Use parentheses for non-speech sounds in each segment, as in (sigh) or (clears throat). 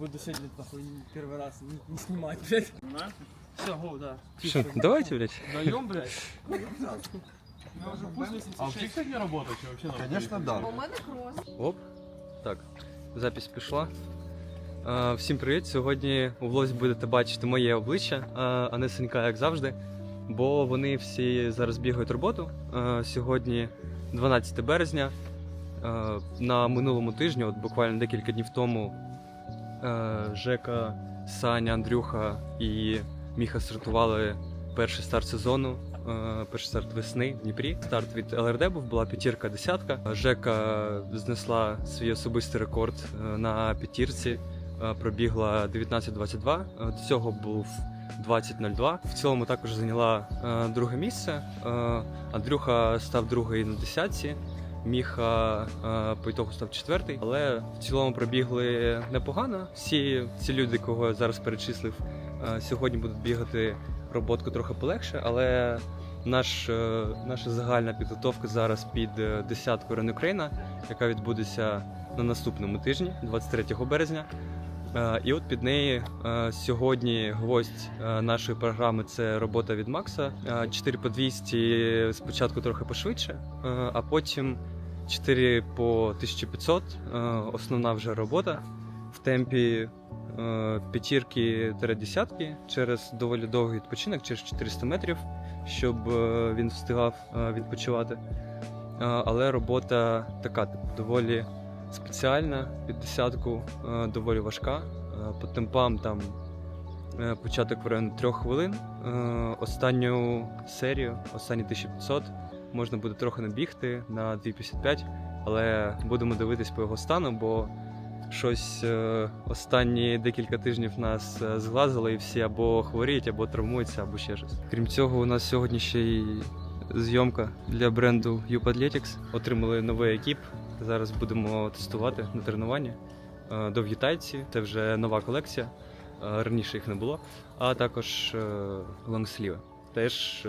Буду сегодня нахуй первый раз не, не снимать, блядь. Все, го, да. Що, давайте, блядь. Даем, блядь. Я уже пусть А в фиксах не работает вообще? на Конечно, да. У мене крос. Оп. Так, запись пішла. Е, всім привіт! Сьогодні у влозі будете бачити моє обличчя, е, а не синька, як завжди. Бо вони всі зараз бігають роботу. Е, сьогодні 12 березня. Е, на минулому тижні, от буквально декілька днів тому, Жека, Саня, Андрюха і Міха стартували перший старт сезону. е, Перший старт весни в Дніпрі. Старт від ЛРД був, була п'ятірка, десятка. Жека знесла свій особистий рекорд е, на п'ятірці, е, пробігла 19.22. Е, До цього був 20.02. В цілому також зайняла е, друге місце. Е, Андрюха став другий на десятці. Міха е, по ітогу став четвертий, але в цілому пробігли непогано. Всі ці люди, кого я зараз перечислив, е, сьогодні будуть бігати роботку трохи полегше, але наш, е, наша загальна підготовка зараз під десятку Рен Україна, яка відбудеться на наступному тижні, 23 березня. Е, І от під неї е, сьогодні гвоздь е, нашої програми це робота від Макса. Е, 4 по 200 спочатку трохи пошвидше, а потім 4 по 1500 е, основна вже робота в темпі п'ятірки десятки через доволі довгий відпочинок, через 400 метрів, щоб він встигав відпочивати. Але робота така типу, доволі спеціальна, під десятку е, доволі важка. Е, По темпам там е, початок в районі трьох хвилин. Останню серію, останні 1500, можна буде трохи набігти на 2.55, але будемо дивитись по його стану, бо щось останні декілька тижнів нас зглазило і всі або хворіють, або травмуються, або ще щось. Крім цього, у нас сьогодні ще й зйомка для бренду Youp. Отримали новий екіп. Зараз будемо тестувати на тренуванні. Е, Довгі тайці, це вже нова колекція. Е, Раніше їх не було. А також е, лонгсліви. Теж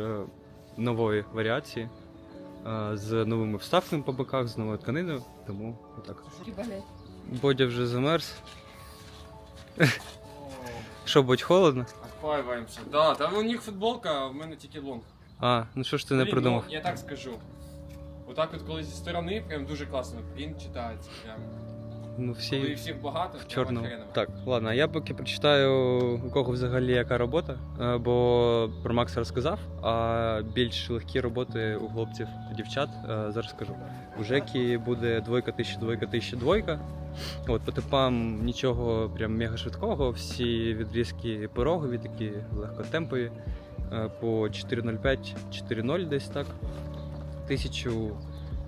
нової варіації. З новими вставками по боках, з новою тканиною. Тому отак. Бодя вже замерз. (laughs) Що, будь холодно? Отпаиваемся. Да, там у них футболка, а в мене тільки лонг. А, ну що ж ти не придумав? ну, я так скажу. Отак от коли зі сторони, прям дуже класно. Він читається. Прям. Ну Коли всі всіх багато, в прям чорному. охереново. Так, ладно, а я поки прочитаю, у кого взагалі яка робота, е, бо про Макса розказав, а більш легкі роботи у хлопців та дівчат е, зараз скажу. У Жекі буде двойка тисяча, двойка тисяча, двойка. От по типам нічого прям мега швидкого, всі відрізки порогові, такі легкотемпові. е, По 4.05, 4.0 десь так. Тисячу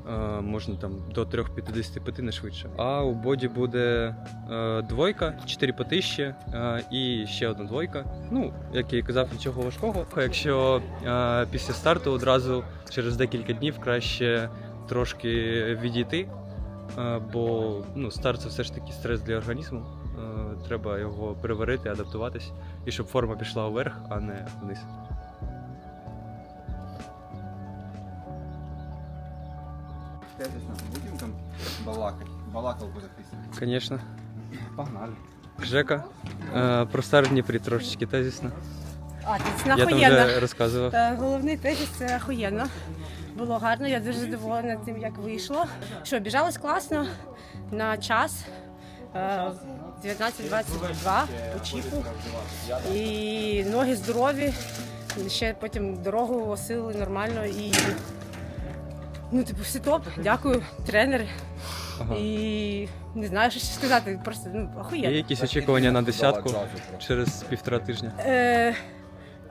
е, можна там до 3.55 не швидше. А у боді буде е, двойка, 4 по 1000 е, і ще одна двойка. Ну, як я і казав, нічого важкого. Якщо е, після старту одразу через декілька днів краще трошки відійти, бо ну, старт це все ж таки стрес для організму. Треба його переварити, адаптуватись, і щоб форма пішла вверх, а не вниз. Балакать. Балакалку записывать. Звісно. Погнали. Жека, е, про старт в Дніпрі трошечки тезісно. А, це Я там охуєнно. вже розказував. Та Головний тезіс це охуєнно. Було гарно, я дуже задоволена тим, як вийшло. Що, біжалось класно на час. е, 19.22 по чіпу. І ноги здорові. Ще потім дорогу осилили нормально і. Ну, типу, все топ. Дякую, тренери. Ага. І не знаю, що ще сказати. Просто ну, Є якісь очікування на десятку через півтора тижня. Е,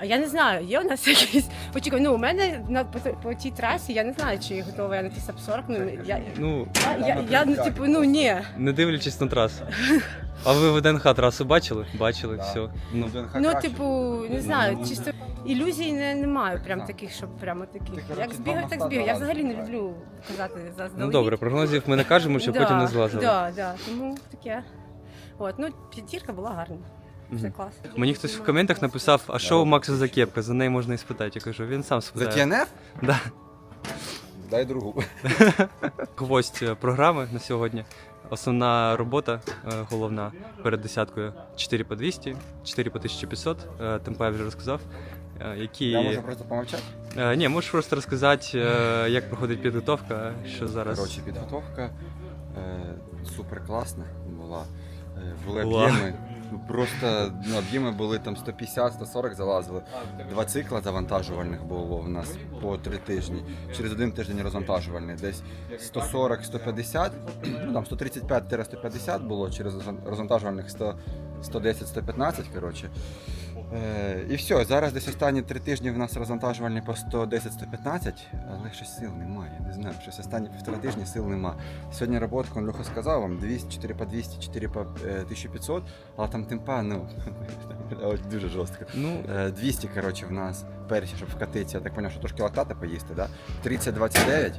а я не знаю, є у нас (laughs) якісь очікування. Ну, у мене на по, по тій трасі я не знаю, чи готова я на ті 40. Ну, я, Ну, я, я, я, ну, типу, ну ні. не дивлячись на трасу. (laughs) А ви в ДНХ трасу бачили? Бачили, Да. все. Ну, ДНХ Ну, типу, не знаю, чисто ілюзій не, немає прям таких, щоб прямо таких. коротше, Як два збігаю, так моста збігаю. Я взагалі не люблю казати за ну добре, прогнозів ми не кажемо, щоб (laughs) потім не злазили. Да, да, тому таке. От, ну, п'ятірка була гарна. Все клас. Мені хтось в коментах написав, а що у Макса за кепка? За неї можна і спитати. Я кажу, він сам За спитає. ТНФ? Да. Дай другу. (laughs) Гвоздь е, програми на сьогодні. основна робота, е, головна перед десяткою 4 по 200, 4 по 1500, е, темпа я вже розказав. Е, Які... Я можу просто помовчати? Е, Ні, можеш просто розказати, е, як проходить підготовка, що зараз. Коротше, підготовка е, супер класна була. Е, були Була. об'єми. Просто ну, об'єми були там 150-140 залазили. Два цикла завантажувальних було в нас по три тижні. Через один тиждень розвантажувальний. Десь 140-150, ну там 135-150 було через розвантажувальних 100 110-115, коротше. Е, і все, зараз десь останні три тижні в нас розвантажувальні по 110-115, але щось сил немає. Не знаю, щось останні півтора тижні сил нема. Сьогодні роботку Андрюха сказав вам 200, 4 по 200, 4 по е, 1500, але там темпа, ну, (laughs) дуже жорстко. Ну, Е, 200, коротше, в нас перші, щоб вкатитися. Я так поняв, що трошки лактати поїсти, да? 30-29.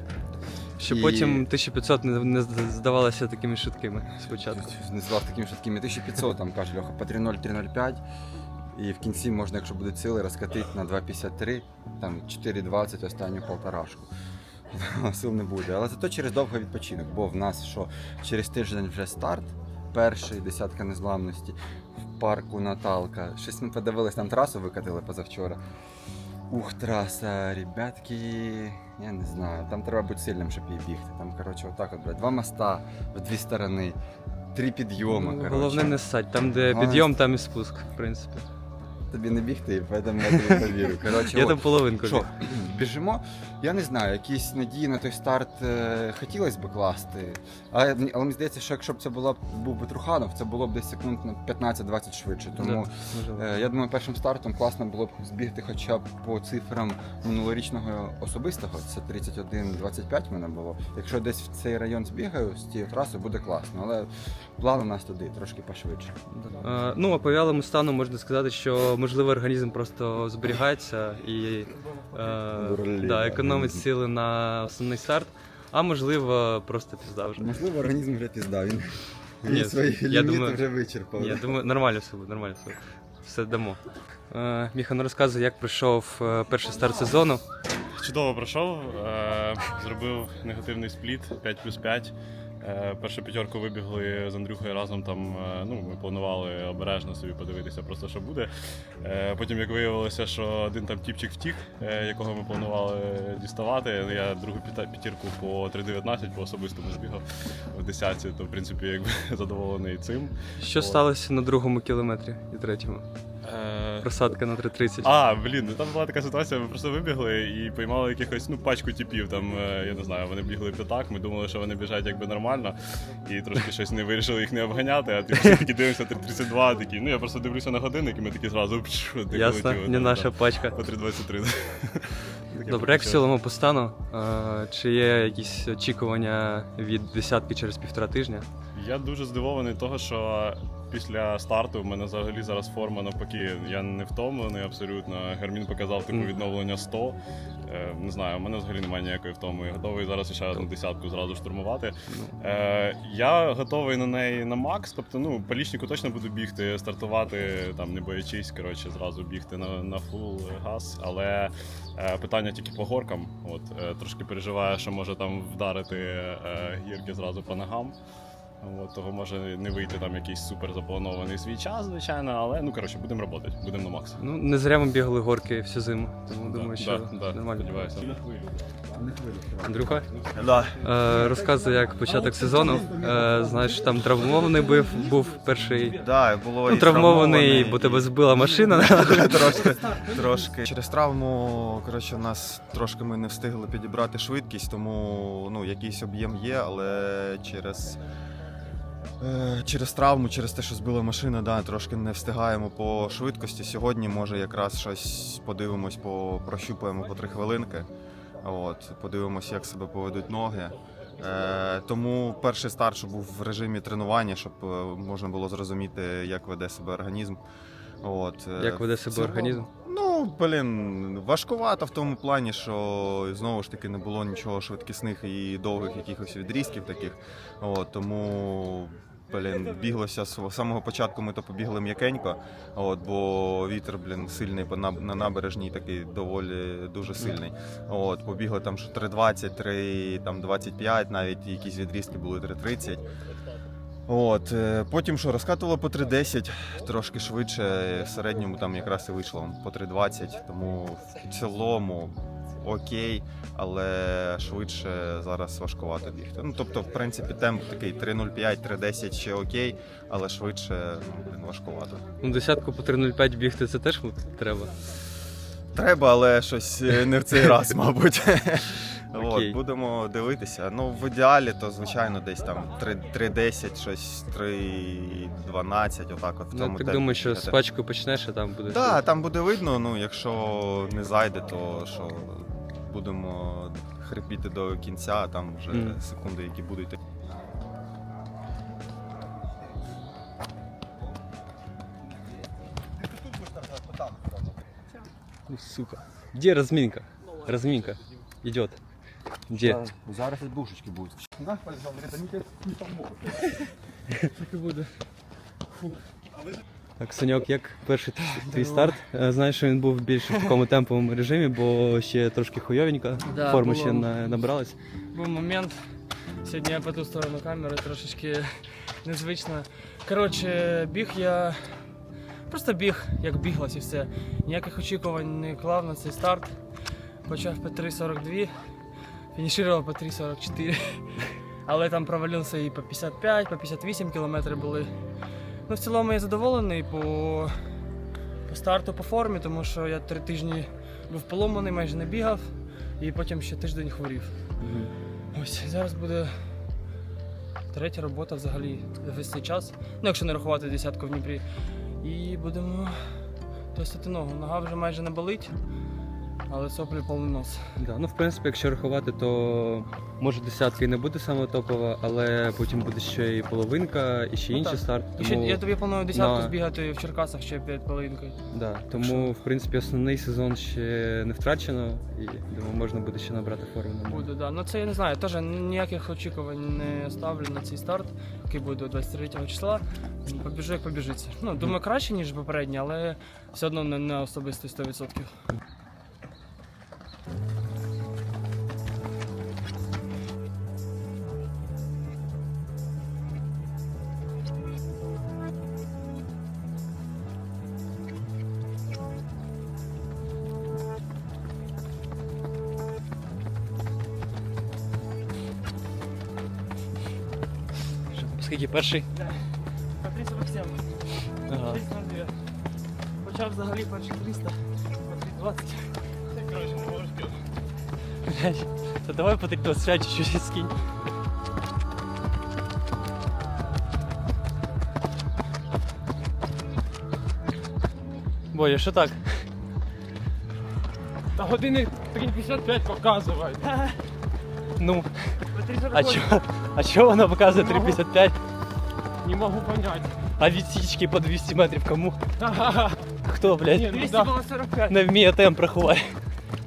щоб і- потім 1500 не, не здавалося такими швидкими спочатку. Не здав такими швидкими 1500, там каже Льоха, по 3.0, 3.05. І в кінці можна, якщо будуть сили, розкатити на 2.53, там 4.20 останню полторашку. (laughs) Сил не буде. Але зато через довгий відпочинок, бо в нас що через тиждень вже старт, перший десятка незламності в парку Наталка. Щось ми подивились, там трасу викатили позавчора. Ух, траса, ребятки, я не знаю. Там треба бути сильним, щоб її бігти. Там, коротше, отак от, блядь, два моста в дві сторони, три підйоми. Ну, коротше. Головне не ссать, там, де підйом, там і спуск, в принципі. Тобі не бігти, і поэтому я тобі повірю. (laughs) Коротше, Я от. там половинку. Що, біг. (clears throat) біжимо? Я не знаю, якісь надії на той старт е, хотілося б класти. Але, але мені здається, що якщо б це була, був би Труханов, це було б десь секунд на 15-20 швидше. Тому Да, можливо. е, я думаю, першим стартом класно було б збігти хоча б по цифрам минулорічного особистого. Це 31-25 в мене було. Якщо десь в цей район збігаю з цієї траси, буде класно. Але план у нас туди, трошки пошвидше. Е, Ну, а по вялому стану можна сказати, що можливо організм просто зберігається і е, да, економить сили на основний старт, а можливо, просто пізда вже. Можливо, організм вже пізда. Він, Ні, він свої я ліміти думаю- вже вичерпав. Ні, я думаю, нормально все буде, нормально все буде. Все дамо. Е, Міхан розказує, як пройшов е, перший старт сезону. Чудово пройшов. Е, зробив негативний спліт 5 плюс 5. Е, першу п'ятерку вибігли з Андрюхою разом. Там е, ну, ми планували обережно собі подивитися, просто що буде. Е, потім, як виявилося, що один там тіпчик втік, якого ми планували діставати. Я другу п'ятірку по 3.19 по особистому збігав в десятці, то в принципі якби (laughs) задоволений цим. Що О. сталося на другому кілометрі і третьому? Е, Просадка на 3.30. А, блін, ну там була така ситуація, ми просто вибігли і поймали якихось ну, пачку типів. Там, е, я не знаю, вони бігли п'ятак, ми думали, що вони біжать якби нормально, і трошки щось не вирішили їх не обганяти, а ти всі такі дивимося 3.32, такі. Ну я просто дивлюся на годинник, і ми такі зразу пш, ти Ясно, полетіли, не да, наша да, пачка. По 3.23. Добре, як в цілому по стану? Е, Чи є якісь очікування від десятки через півтора тижня? Я дуже здивований того, що після старту в мене взагалі зараз форма навпаки. Я не втомлений абсолютно. Гармін показав типу відновлення 100. Е, не знаю, у мене взагалі немає ніякої втоми. Готовий зараз ще одну десятку зразу штурмувати. Ну, Е, я готовий на неї на макс. Тобто, ну, по лічнику точно буду бігти, стартувати, там не боячись, коротше, зразу бігти на, на фул газ. Але е, питання тільки по горкам. От е, трошки переживаю, що може там вдарити е, гірки зразу по ногам. От, того може не вийти там якийсь супер запланований свій час, звичайно, але ну коротше, будемо працювати, будемо на макс. Ну, не зря ми бігали горки всю зиму, тому думаю, що да, да, нормально. сподіваюся. Андрюха, Да. е, розказуй, як початок сезону. Е, знаєш, там травмований був, був перший. Да, було Ну, і травмований, бо тебе збила машина. трошки, трошки. Через травму, коротше, нас трошки ми не встигли підібрати швидкість, тому ну, якийсь об'єм є, але через. Е, Через травму, через те, що збила машина, да, трошки не встигаємо по швидкості. Сьогодні, може, якраз щось подивимось, по, прощупаємо по три хвилинки. От, подивимось, як себе поведуть ноги. Е, тому перший старт щоб був в режимі тренування, щоб е, можна було зрозуміти, як веде себе організм. От, е, Як веде себе цілому- організм? Ну, блін, важкувато в тому плані, що знову ж таки не було нічого швидкісних і довгих якихось відрізків таких. От, тому. Блін, біглося з самого початку. Ми то побігли м'якенько, от, бо вітер, блін, сильний по наб- на набережній такий доволі дуже сильний. От, побігли там що 3.20, 3, там 25, навіть якісь відрізки були 3.30. От, е, потім що, розкатувало по 3.10, трошки швидше, в середньому там якраз і вийшло по 3.20, тому в цілому окей, але швидше зараз важкувато бігти. Ну, тобто, в принципі, темп такий 3.05, 3.10 ще окей, але швидше ну, важкувато. Ну, десятку по 3.05 бігти це теж треба. Треба, але щось е, не в цей раз, (laughs) мабуть. Окей. От, будемо дивитися. Ну, в ідеалі, то звичайно десь там 3.10, щось 3.12, отак от в Ну, цьому так темпі думаю, що з пачкою почнеш, а там буде. Так, да, там буде видно, ну якщо не зайде, то що будемо хрипіти до кінця, а там вже Мгм. секунди, які будуть. Ну, сука. Где разминка? Разминка. Идет. Где? Зараз бушечки будуть. Так, Саньок, як перший твій- твій старт? Е, Знаєш, що він був більш в такому темповому режимі, бо ще трошки хуйовенько, Да, форма було. ще на- набралась. Був момент. Сьогодні я по ту сторону камери трошечки незвично. Коротше, біг я. Просто біг, як біглось і все. Ніяких очікувань не клав на цей старт. Почав по 3.42, фінішував по 3.44. (laughs) Але там провалився і по 55, по 58 кілометрів були. Ну, в цілому я задоволений по, по старту, по формі, тому що я три тижні був поломаний, майже не бігав, і потім ще тиждень хворів. Ось зараз буде третя робота взагалі весь цей час. Ну, якщо не рахувати десятку в Дніпрі. І будемо тестити ногу. Нога вже майже не болить, але соплі повний нос. Да, ну, в принципі, якщо рахувати, то може десятка і не буде саме топова, але потім буде ще і половинка, і ще Ну, інший так. старт. І ще я тобі планую десятку на- збігати в Черкасах ще перед половинкою. да, тому в принципі, основний сезон ще не втрачено, і думаю, можна буде ще набрати форму. нормально. Буде, да. Ну це я не знаю. Теж ніяких очікувань не ставлю на цей старт, який буде 23 числа. Побіжу, як побіжиться. Ну, думаю, краще, ніж попередній, але все одно не, не особистий 100%. Скільки перший? По 347. Ага. 302. Почав взагалі перші 300, по 320. Коротше, не можу Блядь, Та давай по 325 чуть-чуть скинь. Боя, що так? Та години 355 показують. Ну, По 348 а чо, А чо вона показує 3,55, Не можу понять. а відсічки по 200 метрів кому? (laughs) Хто, блядь, Ні, 200 було 45. не вміє темп рахувати?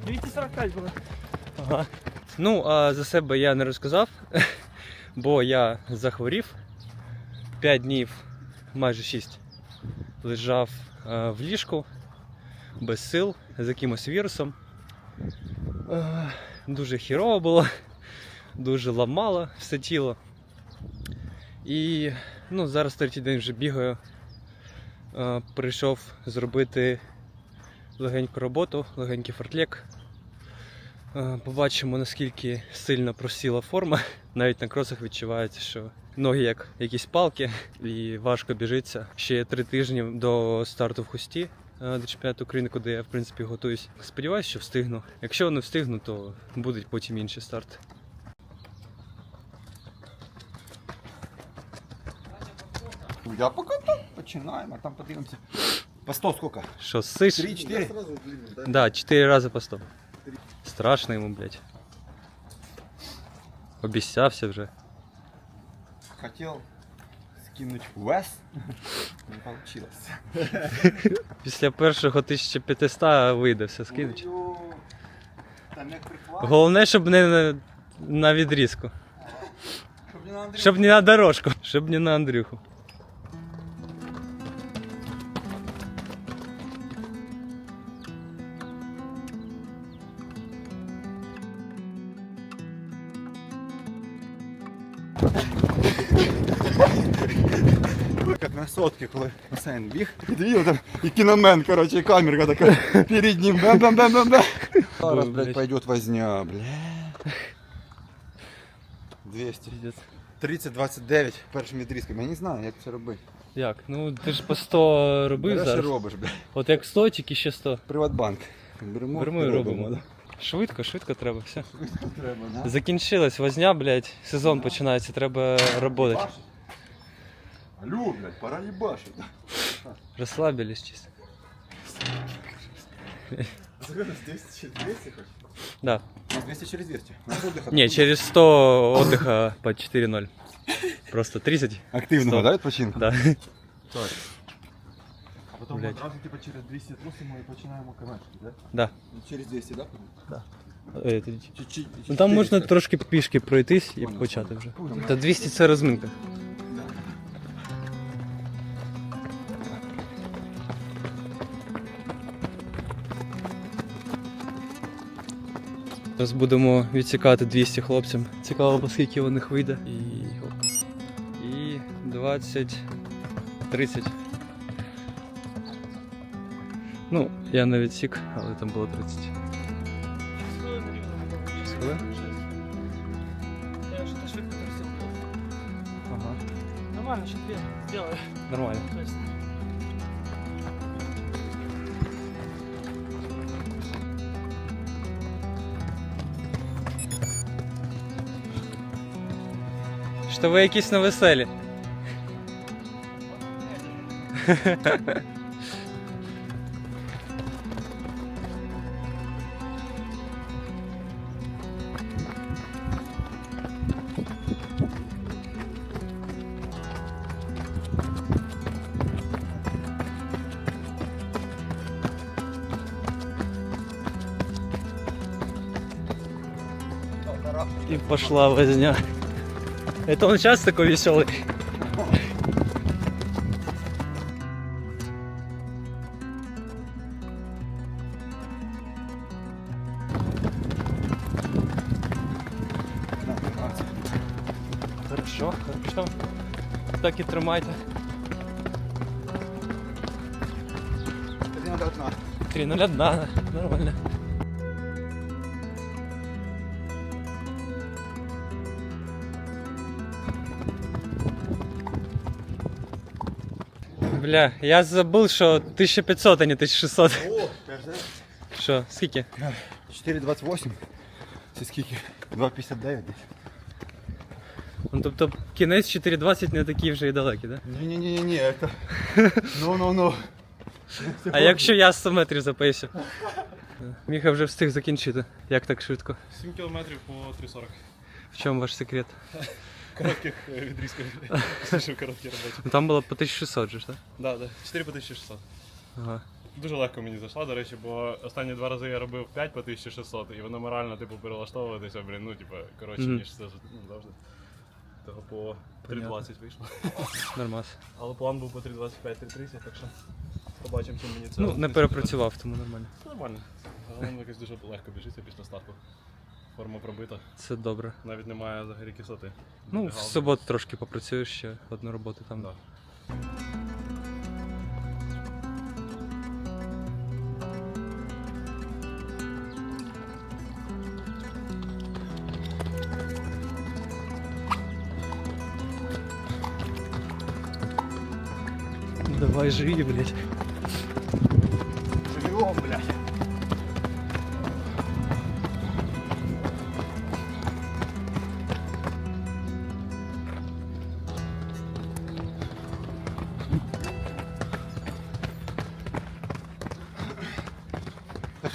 245 було. Ага. Ну, а за себе я не розказав, (laughs) бо я захворів 5 днів, майже 6, лежав е, в ліжку без сил з якимось вірусом. Е, Дуже хірово було, дуже ламало все тіло. І ну, зараз третій день вже бігаю. Е, Прийшов зробити легеньку роботу, легенький фортлек. Е, Побачимо, наскільки сильно просіла форма. (laughs) Навіть на кросах відчувається, що ноги як якісь палки і важко біжиться. Ще три тижні до старту в хусті е, до чемпіонату України, куди я в принципі готуюсь. Сподіваюсь, що встигну. Якщо не встигну, то будуть потім інші старти. Я поки так починаємо, а там подивимося. По 100 скільки? Що, сиш? 3-4? Да, 4 рази по 100. Страшно йому, блядь. Обіцявся вже. Хотів скинути вес. Не вийшло. Після першого 1500 вийде все скинуть. Ну, Головне, щоб не на, на відрізку. щоб не на Щоб не на дорожку, щоб не на Андрюху. Сотки, коли басейн біг. І там, і кіномен, коротше, і камерка така перед ним. бам бам бам бам бам Зараз, блядь, пойдет возня, бля. 200. 30-29 першими трісками. Я не знаю, як це робити. Як? Ну ти ж по 100 робив Береш і робиш, бля. От як 100, тільки ще 100. Приватбанк. Беремо, Беремо і робимо. да. Швидко, швидко треба, все. Треба, да? Закінчилась возня, блядь, сезон починається, треба роботи. Алло, блядь, пора їбашить. Розслабились чисто. Зараз 200 через 200 хоч? Да. У нас 200 через 200. У нас отдыха Не, через 100 отдыха по 4-0. Просто 30. Активного, Сто. да, відпочинку? Да. Так. А потім Блядь. одразу типу, через 200 трусимо і починаємо камечки, так? Да. Через 200, да? Е, тоді- Чуть-чуть. Ну там можна трошки пішки пройтись і почати вже. Та 200 це розминка. Зараз будемо відсікати 200 хлопцям. Цікаво, по скільки у них вийде. І, оп. і 20, 30. Ну, я не відсік, але там було 30. Шість хвилин? Я что-то. Ага. Нормально, две сделаю. Нормально. Що ви якісь невеселі. И пошла возня. Это он сейчас такой веселый. Хорошо, хорошо. Так і тримайте. 301, нормально. Бля, я забыл, что 1500, а не 1600. О, Що, скільки? 4,28. Це скільки? 2,59 десь. Ну, тобто кінець 420 не такий вже і далекий, да? Ні-ні-ні, это... (laughs) Ну-ну-ну. А якщо я 100 метрів записю? Міха вже встиг закінчити. Як так швидко? 7 кілометрів по 3,40. В чому ваш секрет? (laughs) Коротких е, відрізків. Дуже в короткій. Ну там було по 1600 же ж, так? Да, да. 4 по 1600. Ага. Дуже легко мені зайшла, до речі, бо останні два рази я робив 5 по 1600, і воно морально, типу, перелаштовуватися, блін, ну, типу, коротше, Мгм. ніж це ну, завжди. Того по 3.20 вийшло. Нормас. Але план був по 3.25-3.30, так що побачимо, чим мені це. Ну, не перепрацював, тому нормально. Нормально. Загалом якось дуже легко біжиться після старту. Форма пробита, Це добре. навіть немає взагалі кислоти. Ну, в суботу трошки попрацюєш ще одну роботу там. Да. Давай живи, блядь.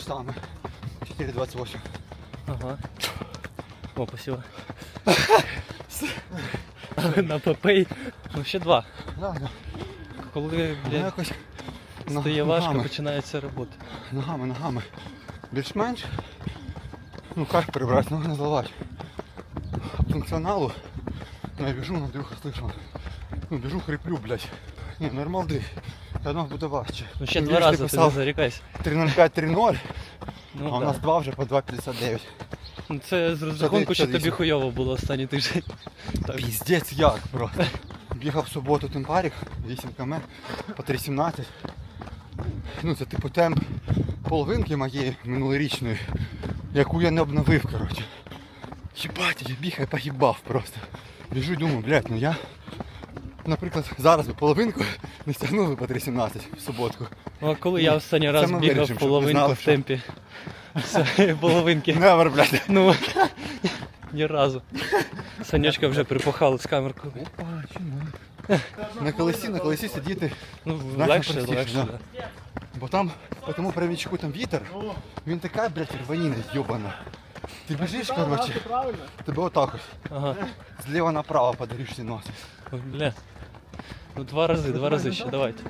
Саме. 4,28. Ага. О, спасибо. (laughs) На ПП. Ну ще два. Да, да. Коли, Ну, якось стає важко, ногами, починається робота. ногами, ногами. Більш-менш. Ну, кайф прибрати, ноги не зливати. А функціоналу. Ну, я біжу, Андрюха, слышал. Ну, біжу, хриплю, блядь. Ні, нормалди. Я думав, буде важче. Ну ще Він два ж рази ти не писав зарікайся. 3.05-3.0, Ну, а у нас два вже по 2.59. Ну, Це з розрахунку, що тобі 58. хуйово було останній тиждень. Піздець як, бро. бігав в суботу темпарік, 8 км по 3.17. Ну це типу темп половинки моєї минулорічної, яку я не обновив, коротше. Єбать, я бігаю, погибав просто. Біжу, думаю, блядь, ну я, наприклад, зараз би половинку не стягнув би по 3.17 в суботку. Ну, а коли я останній раз ми бігав вирішимо, щоб половинку знали, в що- темпі. Все, половинки. Невер, блядь. Ну, ні разу. Санечка вже припахала з камеркою. Опа, чому? На колесі, на колесі сидіти, Ну, Значно легше, простіше, легше. да. Да. бо там по тому правічку там вітер, він така, блядь, рваніна йобана. Ти біжиш, коротше, тебе отак ось, Ага. зліва направо подаришся нос. Ой, Бля. Ну два рази, два рази ще, давайте.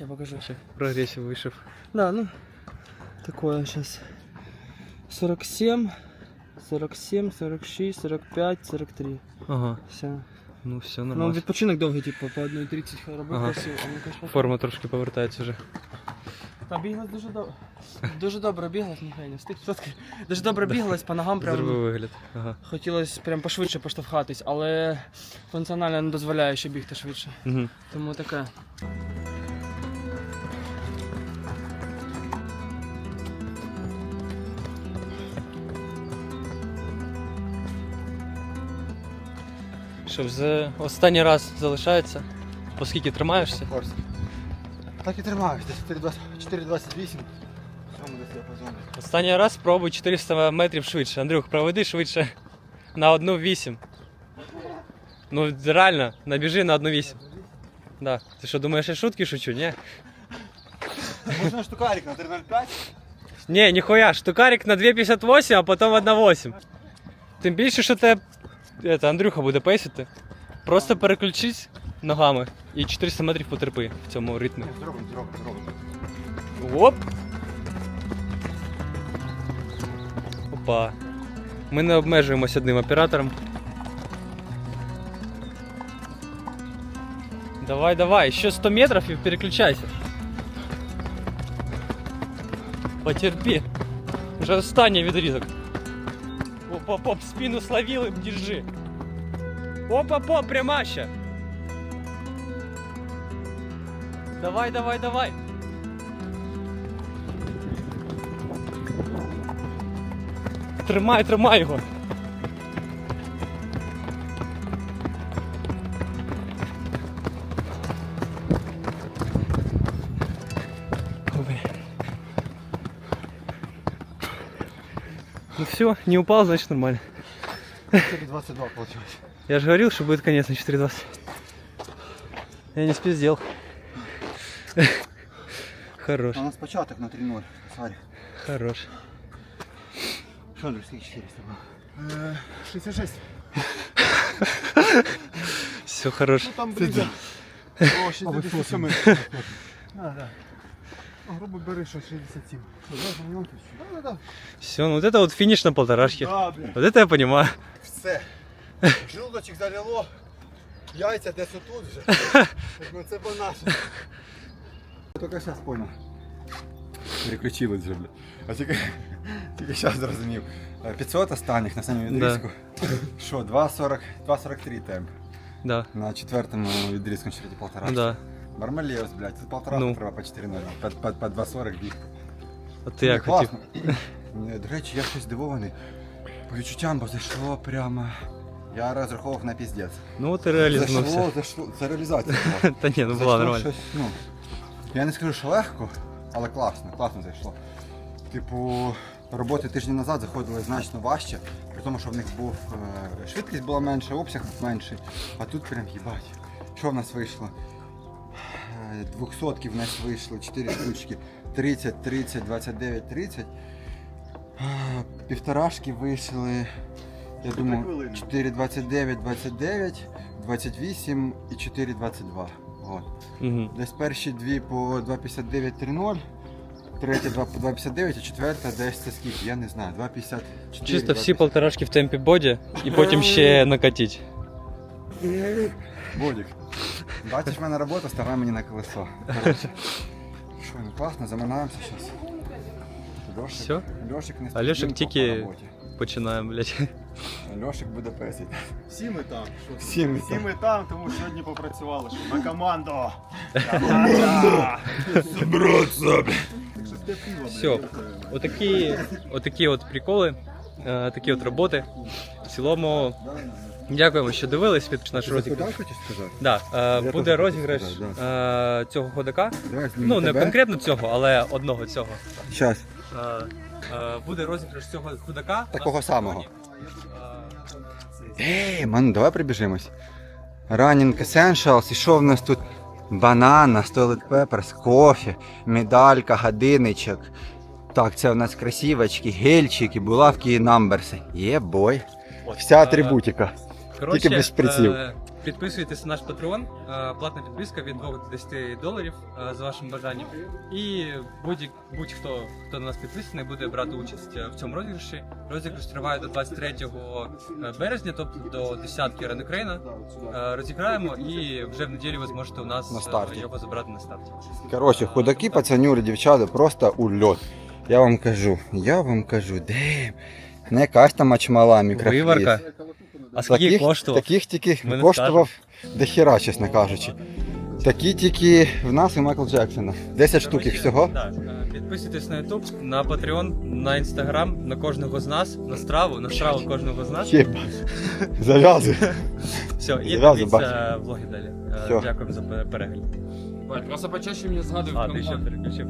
Сейчас покажу. Ще в прогресі вийшов. Да, ну, такое сейчас. 47, 47, 46, 45, 43. Ага, Все. ну все Ну, відпочинок довгий, типу, по 1.30 робив Ага. красиво. а ну, конечно, Форма трошки повертається вже. Та біглась дуже добре. Дуже добре біглась, ніхай не встиг. Все-таки дуже добре біглась, по ногам Зробив прям вигляд. Ага. хотілося прям пошвидше поштовхатись, але функціонально не дозволяє ще бігти швидше. Угу. Тому таке. Що, вже останній раз залишається? Оскільки тримаєшся? Так і 4.20 4.28. Що ми десь я? Останній раз спробуй 400 метрів швидше. Андрюх, проведи швидше на 1.8. Ну, реально, набіжи на 1.8. Да. Ти що, думаєш, я шутки шучу? Ні? Можна штукарик на 3.05? Ні, ніхуя, штукарик на 2.58, а потім 1.8. Тим більше, що те, это, Андрюха буде пейсити. Просто переключись ногами і 400 метрів потерпи в цьому ритмі. Зробимо, зробимо, зробимо. Оп! Опа. Ми не обмежуємося одним оператором. Давай, давай, ще 100 метрів і переключайся. Потерпи. Вже останній відрізок. Оп, оп, оп, спину словил держи. Оп, оп, оп, пряма ще. Давай, давай, давай. Тримай, тримай його. все, не упал, значит нормально. 4.22 получилось. Я же говорил, что будет конец на 4.20. Я не спиздел. Хорош, А у нас початок на 3.0. Сорі. хорош. Що, Андрій, скільки 400 було? 66. Все хорош. Там близько. О, 67. Грубо бери, що 67. Да, да. Все, ну вот это вот финиш на полторашке. Да, блядь. Вот это я понимаю. Все. Желудочок залило. Яйця десь отут вже. (laughs) Ну це по наше. Тільки зараз понял. Переключилось вже, бля. А тільки, (laughs) тільки зараз зрозумів. Е, 500 останніх на самому відрізку. Що, 2.40, 2.43 темп. Да, На четвертому відрізку через полтора. да. Нормалєвс, блядь. Тут полтора Ну. треба по 4.0. По, по, по 2.40 біг. А ти як хотів? До речі, я щось здивований. По відчуттям, бо зайшло прямо. Я розраховував на піздець. Ну от і реалізувався. Зайшло, зайшло. Це реалізація. була. (laughs) Та ні, ну була Зайшло нормально. щось, ну, я не скажу, що легко, але класно, класно зайшло. Типу, роботи тиждень назад заходили значно важче, при тому, що в них був е, швидкість була менша, обсяг був менший. А тут прям їбать. Що в нас вийшло? Е, Двохсотки в нас вийшло 4 штучки. 30, 30, 29, 30. Е, Півторашки вийшли, я думаю, 4, 29, 29, 28 і 4, 22. От. Угу. Десь перші дві по 2,59-3,0, третя 2 по 2,59, а четверта десь це скільки, я не знаю, 2,54. Чисто всі полторашки в темпі боді і потім ще накатіть. Бодік. Бачиш, в мене робота, ставай мені на колесо. Коротше. Що, ну класно, заминаємося зараз. Льошик, Все, Льошик не А Льошик тільки- по роботі. починаємо, блядь. Льошик буде песить. Всі ми там. що ти? Всі ми Всі там. ми там, тому сьогодні попрацювали. Що на команду. Все, отакі, отакі от приколи, е, такі от роботи. В цілому, дякуємо, що дивились під наш розіграш. хочеш сказати? Да, е, буде хочу розіграш сказати, е, цього ходака. Давай Ну, не тебе. конкретно цього, але одного цього. Щас. Е, е, Буде розіграш цього ходака. Такого самого. Е, Ей, ман, давай прибіжимось. Running Essentials, і що в нас тут? Банана, Toilet Peppers, кофе, медалька, годинничок. Так, це у нас красивочки, гельчики, булавки і намберси. Є бой. Вся е, атрибутика. Коротше, без шприців. е, Підписуйтесь на наш Patreon, е, платна підписка від 2 до 10 доларів е, за вашим бажанням. І будь- будь-хто, хто на нас підписаний, буде брати участь в цьому розіграші. Розіграш триває до 23 березня, тобто до десятки Ран Україна. Розіграємо і вже в неділю ви зможете у нас На старті. його забрати на старті. Коротше, худаки, пацанюри, дівчата, просто ульот. Я вам кажу, я вам кажу, де не якась там очмала мікрофліс. Виварка. А скільки Таких, коштував? таких тільки Ми не коштував до хіра, чесно кажучи. Такі тільки в нас і Майкл Джексона. 10 штук їх всього. Так, е, підписуйтесь на YouTube, на Patreon, на Instagram, на кожного з нас, на страву, на страву кожного з нас. Єба. Зав'язуй. Все, і Зразу дивіться влоги далі. Е, Всьо. Дякуємо за перегляд. Бать, просто почаще мені згадує А, ти ще переключив.